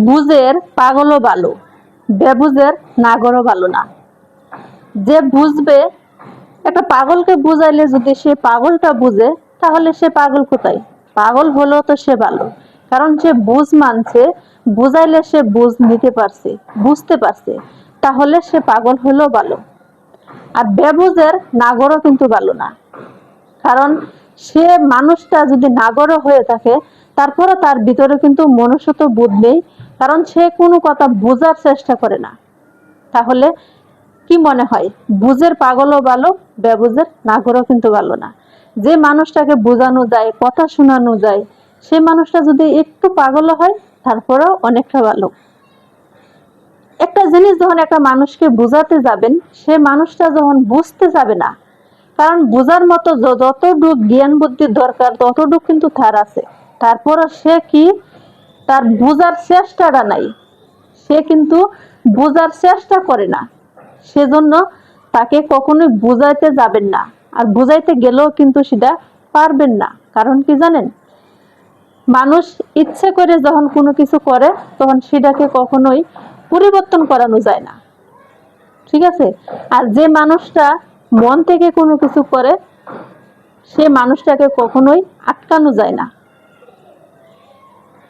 বুঝের পাগলও ভালো বেবুঝের নাগরও ভালো না। যে বুঝবে, একটা পাগলকে বুঝাইলে যদি সে পাগলটা বুঝে, তাহলে সে পাগল কোথায়? পাগল হলেও তো সে ভালো কারণ সে বুঝ মানছে, বুঝাইলে সে বুঝ নিতে পারছে, বুঝতে পারছে। তাহলে সে পাগল হলেও ভালো আর বেবুঝের নাগরও কিন্তু ভালো না। কারণ সে মানুষটা যদি নাগরও হয়ে থাকে তারপরে তার ভিতরে কিন্তু মনুষ্যত বোধ নেই কারণ সে কোনো কথা বোঝার চেষ্টা করে না। তাহলে কি মনে হয়? বুঝের পাগলও ভালো বেবুঝের নাগরও কিন্তু ভালো না। যে মানুষটাকে বোঝানো যায়, কথা শোনানো যায়, সে মানুষটা যদি একটু পাগলও হয়, তারপরেও অনেকটা ভালো। একটা জিনিস যখন একটা মানুষকে বোঝাতে যাবেন, সে মানুষটা যখন বুঝতে যাবে না, কারণ বোঝার মতো যতটুক জ্ঞান বুদ্ধির দরকার, ততটুক কিন্তু তার আছে। তারপরও সে কি তার বোঝার চেষ্টাটা নাই। সে কিন্তু বোঝার চেষ্টা করে না। সেজন্য তাকে কখনোই বুঝাইতে যাবেন না। আর বুঝাইতে গেলেও কিন্তু সেটা পারবেন না। কারণ কি জানেন? মানুষ ইচ্ছে করে যখন কোনো কিছু করে, তখন সেটাকে কখনোই পরিবর্তন করানো যায় না। ঠিক আছে? আর যে মানুষটা মন থেকে কোনো কিছু করে, সে মানুষটাকে কখনোই আটকানো যায় না।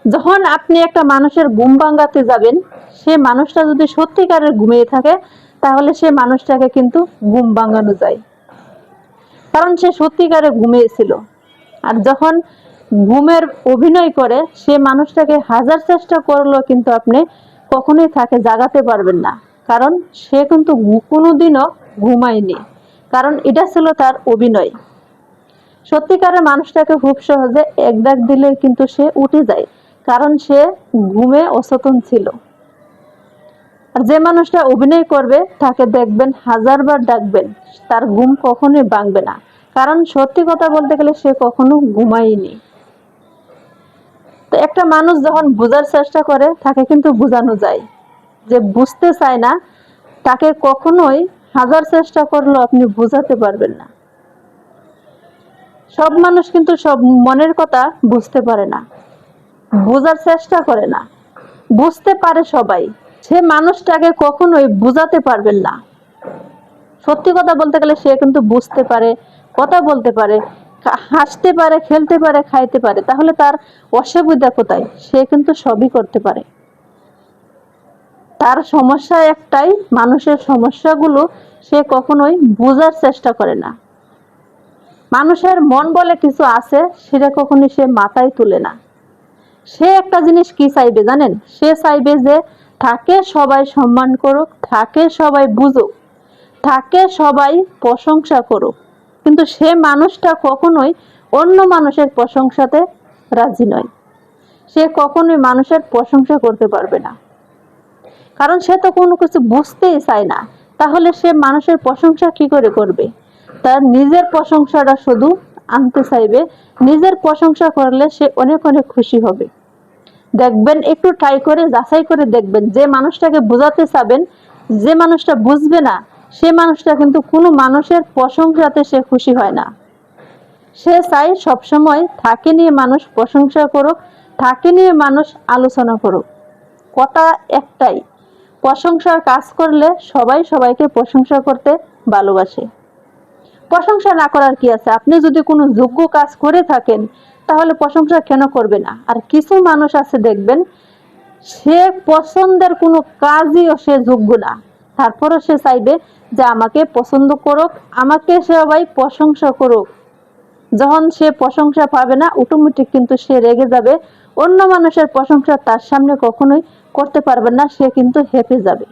যখন আপনি একটা মানুষের ঘুম ভাঙাতে যাবেন, সে মানুষটা যদি সত্যিকারের ঘুমিয়ে থাকে, তাহলে সে মানুষটাকে কিন্তু ঘুম ভাঙানো যায়। কারণ সে সত্যিকারে ঘুমিয়েছিল। আর যখন ঘুমের অভিনয় করে, সে মানুষটাকে হাজার চেষ্টা করলেও কিন্তু আপনি কখনোই তাকে জাগাতে পারবেন না। কারণ সে কিন্তু কোনোদিনও ঘুমায়নি। কারণ এটা ছিল তার অভিনয়। সত্যিকারের মানুষটাকে খুব সহজে এক দিলে কিন্তু সে উঠে যায়। কারণ সে ঘুমে অচেতন ছিল। আর যে মানুষটা অভিনয় করবে, তাকে দেখবেন, হাজারবার ডাকবেন, তার ঘুম কখনোই ভাঙবে না। কারণ সত্যি কথা বলতে গেলে সে কখনো ঘুমায়নি। তো একটা মানুষ যখন বোঝার চেষ্টা করে, তাকে কিন্তু বোঝানো যায়। যে বুঝতে চায় না, তাকে কখনোই হাজার চেষ্টা করলেও আপনি বোঝাতে পারবেন না। সব মানুষ কিন্তু সব মনের কথা বুঝতে পারে না। বোঝার চেষ্টা করে না। বুঝতে পারে সবাই। সে মানুষটাকে কখনোই বুঝাতে পারবেন না। সত্যি কথা বলতে গেলে সে কিন্তু বুঝতে পারে, কথা বলতে পারে হাসতে পারে, খেলতে পারে, খাইতে পারে। তাহলে তার অসুবিধা কোথায়? সে কিন্তু সবই করতে পারে। তার সমস্যা একটাই, মানুষের সমস্যাগুলো সে কখনোই বোঝার চেষ্টা করে না। মানুষের মন বলে কিছু আছে, সেটা কখনোই সে মাথায় তুলে না। সে একটা জিনিস কি চাইবে জানেন? সে চাইবে যে তাকে সবাই সম্মান করুক তাকে সবাই বুঝুক তাকে সবাই প্রশংসা করুক। কিন্তু সে মানুষটা কখনোই অন্য মানুষের প্রশংসাতে রাজি নয়। সে কখনোই মানুষের প্রশংসা করতে পারবে না। কারণ সে তো কোনো কিছু বুঝতেই চায় না। তাহলে সে মানুষের প্রশংসা কি করে করবে? তার নিজের প্রশংসাটা শুধু আনতে চাইবে, নিজের প্রশংসা করলে সে অনেক অনেক খুশি হবে। দেখবেন, একটু ট্রাই করে, যাচাই করে দেখবেন, যে মানুষটাকে বোঝাতে চাবেন, যে মানুষটা বুঝবে না, সে মানুষটা কিন্তু কোনো মানুষের প্রশংসাতে সে খুশি হয় না। সে চায় সবসময় তাকে নিয়ে মানুষ প্রশংসা করুক তাকে নিয়ে মানুষ আলোচনা করুক। কথা একটাই, প্রশংসার কাজ করলে সবাই সবাইকে প্রশংসা করতে ভালোবাসে। প্রশংসা না করার কি আছে? আপনি যদি কোনো যোগ্য কাজ করে থাকেন, তাহলে প্রশংসা কেন করবে না? আর কিছু মানুষ আছে দেখবেন, সে পছন্দের কোনো কাজইও সে যোগ্য না। তারপরও সে চাইবে যে আমাকে পছন্দ করুক, আমাকে সবাই প্রশংসা করুক। যখন সে প্রশংসা পাবে না অটোমেটিক কিন্তু সে রেগে যাবে। অন্য মানুষের প্রশংসা তার সামনে কখনোই করতে পারবে না, সে কিন্তু হেপে যাবে।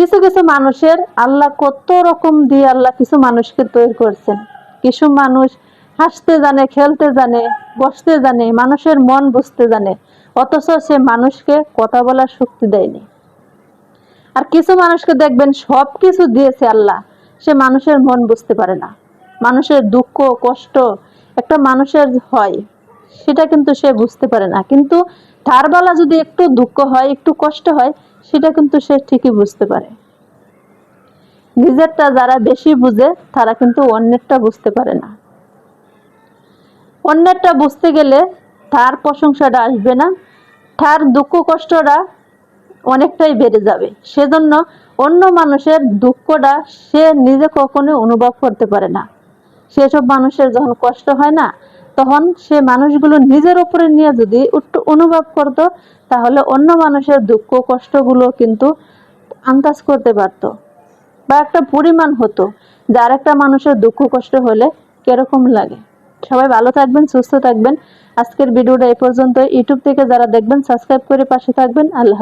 কিছু কিছু মানুষের আল্লাহ কত রকম দিয়ে আল্লাহ কিছু মানুষকে তৈরি করছেন। কিছু মানুষ হাসতে জানে, খেলতে জানে, বসতে জানে, মানুষের মন বুঝতে জানে, অথচ সে মানুষকে কথা বলার শক্তি দেয়নি। আর কিছু মানুষকে দেখবেন সব কিছু দিয়েছে আল্লাহ, সে মানুষের মন বুঝতে পারে না। মানুষের দুঃখ, কষ্ট একটা মানুষের হয়, সেটা কিন্তু সে বুঝতে পারে না। কিন্তু তার বেলা যদি একটু দুঃখ হয়, একটু কষ্ট হয় সেটা কিন্তু সে ঠিকই বুঝতে পারে। নিজেরটা যারা বেশি বুঝে, তারা কিন্তু অন্যেরটা বুঝতে পারে না। অন্যেরটা বুঝতে গেলে তার প্রশংসাটা আসবে না। তার দুঃখ কষ্টটা অনেকটাই বেড়ে যাবে। সেজন্য অন্য মানুষের দুঃখটা সে নিজে কখনো অনুভব করতে পারে না। সেসব মানুষের যখন কষ্ট হয় না তখন সে মানুষগুলো নিজের উপরে নিয়ে যদি একটু অনুভব করতো, তাহলে অন্য মানুষের দুঃখ, কষ্টগুলো কিন্তু আন্দাজ করতে পারতো বা একটা পরিমাণ হতো। যে আরেকটা মানুষের দুঃখ, কষ্ট হলে কীরকম লাগে? সবাই ভালো থাকবেন, সুস্থ থাকবেন। আজকের ভিডিওটা এই পর্যন্ত ইউটিউব থেকে যারা দেখবেন, সাবস্ক্রাইব করে পাশে থাকবেন। আল্লাহ।